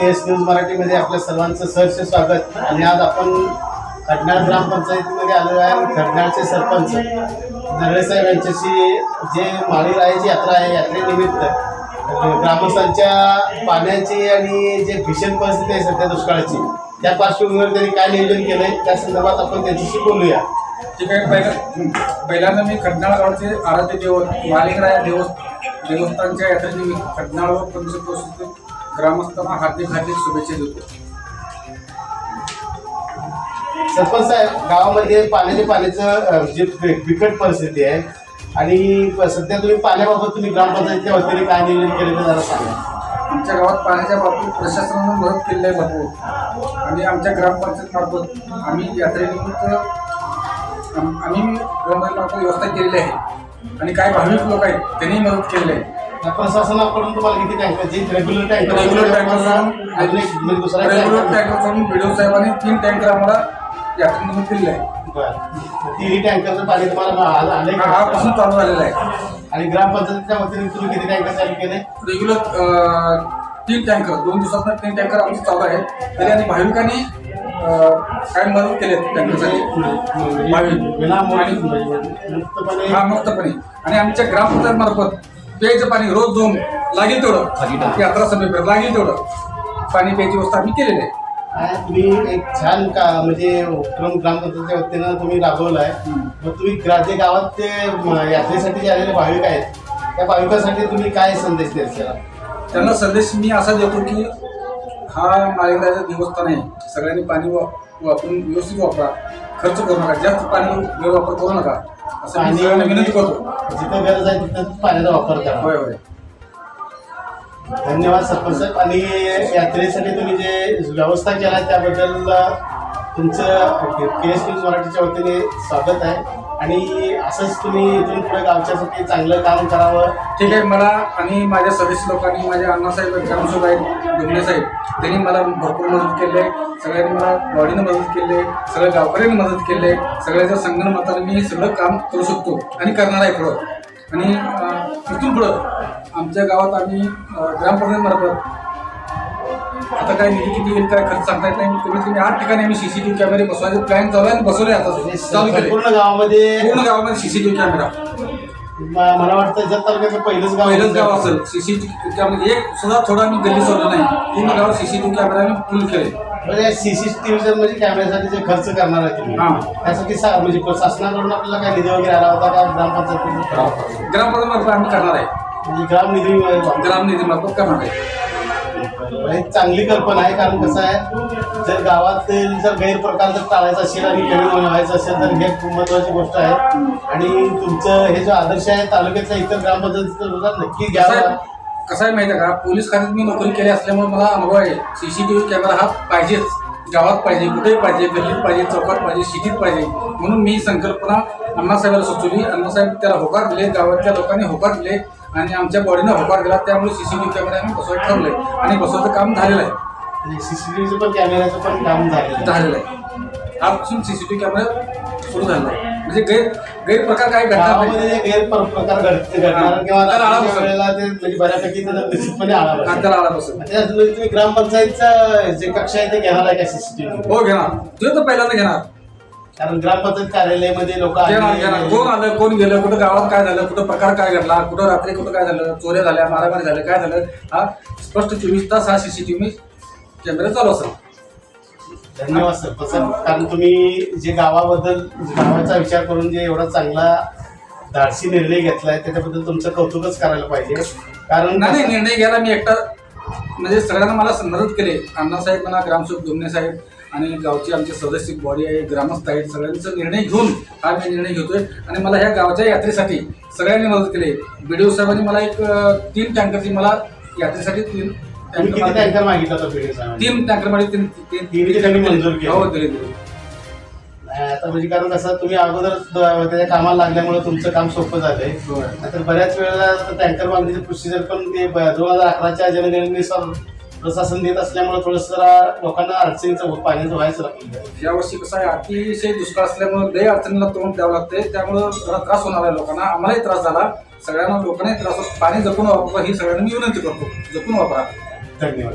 के S news मराठीमध्ये आपल्या सर्वांचं सहर्ष स्वागत. आणि आज आपण खडनाळ ग्रामपंचायतीमध्ये आलो आहे आणि खडनाळचे सरपंच. नरळेसाहेब यांच्याशी जे माळी रायाची यात्रा आहे यात्रेनिमित्त ग्रामस्थांच्या पाण्याची आणि जे भीषण परिस्थिती आहे सध्या दुष्काळाची त्या पार्श्वभूमीवर त्यांनी काय नियोजन केलं आहे त्या संदर्भात आपण त्यांच्याशी बोलूया. ठीक आहे पहिला पहिल्यांदा मी खडनाळ गावचे आराध्य देव मालिकराया देवस्थ देवस्थानच्या यात्रेनिमित्त खडनाळ व पंचक्रोशीतील ग्रामस्थांना हार्दिक हार्दिक शुभेच्छा देतो. सरपंच साहेब गावामध्ये पाण्याचं अ, जे बिकट परिस्थिती आहे आणि सध्या तुम्ही पाण्याबाबत तुम्ही ग्रामपंचायतीच्या वतीने काय नियोजन केलं ते जरा सांगा. आमच्या गावात पाण्याच्या बाबतीत प्रशासनानं मदत केली आहे भरपूर. आणि आमच्या ग्रामपंचायत मार्फत आम्ही यात्रेनिमित्त आम- आम्ही ग्रामपंचायत व्यवस्था केलेली आहे. आणि काही भाविक लोक आहेत त्यांनी मदत केलेली आहे. प्रशासनाकडून तुम्हाला किती टँकर जे रेग्युलर टँकर रेग्युलर टँकर अजून एक म्हणजे दुसरा रेग्युलर साहेबांनी तीन टँकर आम्हाला यात्रेनिमित्त दिलेले आहे बरं. तिन्ही टँकरचं पाणी तुम्हाला आलं हा पासून चालू झालेला आहे. आणि ग्रामपंचायतीच्या वतीने तुम्ही किती टँकर चालू केले? रेग्युलर तीन टँकर दोन दिवसात तीन टँकर आमचे चालू आहेत. तरी आणि भाविकांनी काय मदत केली टँकरसाठी भाविक विनामूल्य आणि- मुक्तपणे हा मुक्तपणे आणि आमच्या ग्रामपंचायत मार्फत प्यायचं पाणी रोज दोन लागेल तेवढं. यात्रा सभेपर्यंत लागेल तेवढं. पाणी प्यायची व्यवस्था आम्ही केलेली आहे. तुम्ही एक छान का म्हणजे उपक्रम ग्रामपंचायतीच्या वतीनं तुम्ही राबवला आहे मग तुम्ही ग्रा- जे गावात ते यात्रेसाठी जे आलेले भाविक आहेत त्या भाविकांसाठी तुम्ही काय संदेश द्याल त्याला? त्यांना संदेश मी असा देतो की हा माळेगाचं देवस्थान आहे. सगळ्यांनी पाणी वा वापरून व्यवस्थित वापरा. खर्च करू नका. जास्त पाणी गैरवापर करू नका. असं मी सगळ्यांना विनंती करतो. जिथं गरज आहे तिथं पाण्याचा वापर करा. होय होय. धन्यवाद सरपंच साहेब. आणि यात्रेसाठी तुम्ही जे व्यवस्था केला त्याबद्दल तुमचं के एस न्यूज मराठीच्या वतीने स्वागत आहे. आणि असंच तुम्ही इथून पुढे गावच्यासाठी चांगलं काम करावं. ठीक आहे मला आणि माझ्या सदस्य लोकांनी माझ्या अण्णासाहेब ग्रामसेवक आहेत दुमणे साहेब त्यांनी मला भरपूर मदत केली. आहे सगळ्यांनी मला बॉडीनं मदत केली आहे सगळ्या गावकऱ्यांनी मदत केली आहे सगळ्याच्या संगण मताने मी सगळं काम करू शकतो आणि करणार आहे पुढं. आणि इथून पुढं आमच्या गावात आम्ही अं, ग्रामपंचायतमार्फत आता काय निधी किती येईल काय खर्च सांगता येत नाही. कमीत कमी आठ ठिकाणी आम्ही सीसीटीव्ही कॅमेरे बसवायचे. प्लॅन चालू आहे आणि बसवले आता चालू केले पूर्ण गावामध्ये पूर्ण गावामध्ये सीसीटीव्ही कॅमेरा म- मला वाटतं जत तालुक्याचं पहिलंच गाव पहिलंच गाव असेल. सीसीटीव्ही कॅमेरा एक सुद्धा थोडा मी गल्ली सोडलं नाही. पूर्ण गावात सीसीटीव्ही कॅमेरा आम्ही फुल केले म्हणजे सीसीटीव्हीचं म्हणजे कॅमेऱ्यासाठी जे खर्च करणार आहे तुम्ही. हां. त्यासाठी सा- म्हणजे शासनाकडून आपल्याला काय निधी वगैरे आला होता का? ग्रामपंचायत ग्रामपंचायत आम्ही करणार आहे. म्हणजे ग्राम निधी ग्राम निधीमार्फत करणार आहे. एक चांगली कल्पना आहे कारण कसं आहे जर गावातील जर गैरप्रकार जर टाळायचा असेल आणि कमी व्हायचं असेल तर हे खूप महत्वाची गोष्ट आहे. आणि तुमचं हे जो आदर्श आहे तालुक्याचा इतर ग्रामपंचायत नक्की घ्यावा कसं आहे माहिती आहे का? पोलीस खात्यात मी नोकरी केली असल्यामुळे मला अनुभव आहे. सीसीटीव्ही कॅमेरा हा पाहिजेच. गावात पाहिजे कुठेही पाहिजे गल्लीत पाहिजे चौकात पाहिजे सिटीत पाहिजे. म्हणून मी संकल्पना अण्णासाहेबाला सुचवली. अण्णासाहेब त्याला होकार दिले गावातल्या लोकांनी होकार दिले. आणि आमच्या बॉडीनं होकार दिला त्यामुळे सीसीटीव्ही कॅमेरा आम्ही बसवायला ठरवलंय आणि बसवायचं काम झालेलं आहे. सीसीटीव्हीचं पण कॅमेऱ्याचं पण काम झालेलं आहे. झालेलं आहे. आजपासून सीसीटीव्ही कॅमेरा सुरू झाला आहे. म्हणजे गैर गैरप्रकार काय घडणार नाही. गावामध्ये जे गैरप्रकार घडते घडणार किंवा त्याला आळा रात्रीच्या बसेल. वेळेला ते म्हणजे बऱ्यापैकी त्याला निश्चितपणे आळा बसेल. आणि त्याला आला बसेल त्याच्यात तुम्ही ग्रामपंचायतचं जे कक्ष आहे ते घेणार आहे का सीसीटीव्ही हो घेणार. तुझं तर पहिल्यांदा घेणार. कारण ग्रामपंचायत कार्यालयामध्ये लोक कोण आलं कोण गेलं कुठं गावात काय झालं कुठं प्रकार काय घडला कुठं रात्री कुठं काय झालं चोऱ्या झाल्या मारामारी झालं काय झालं हा? स्पष्ट चोवीस तास हा सीसीटीव्ही कॅमेरा चालू असेल. धन्यवाद सर. तसं कारण तुम्ही जे गावाबद्दल गावाचा विचार करून जे एवढा चांगला धाडसी निर्णय घेतलाय त्याच्याबद्दल तुमचं कौतुकच करायला पाहिजे. कारण नाही नाही, निर्णय घ्यायला मी एकटा म्हणजे सगळ्यांना मला मदत केली. अण्णासाहेब म्हणा ग्रामसेवक दुमणे साहेब आणि गावची आमचे सदस्य बॉडी आहे ग्रामस्थ आहेत सगळ्यांचा निर्णय घेऊन हा मी निर्णय घेतोय आणि मला ह्या गावाच्या यात्रेसाठी सगळ्यांनी मदत केली बीडीओ साहेबांनी मला एक तीन टँकरची मला यात्रेसाठी तीन टँकर मागितला? तीन टँकर केले. हो दिले आता म्हणजे कारण कसं तुम्ही अगोदर त्याच्या कामाला लागल्यामुळे तुमचं काम सोपं झालंय. नाहीतर बऱ्याच वेळेला टँकर मागणीची प्रोसिजर पण ते दोन हजार अकराच्या जनगणनेनुसार प्रशासन देत असल्यामुळे थोडंसं जरा लोकांना अडचणीचं पाण्याचं व्हायचं लागलं. यावर्षी कसं आहे अतिशय दुष्काळ असल्यामुळे लय अडचणीला तोंड द्यावं लागते त्यामुळं जरा त्रास होणार आहे लोकांना. आम्हालाही त्रास झाला. सगळ्यांना लोकांनाही त्रास होतो. पाणी जपून वापरा. ही सगळ्यांना मी विनंती करतो. जपून वापरा. धन्यवाद.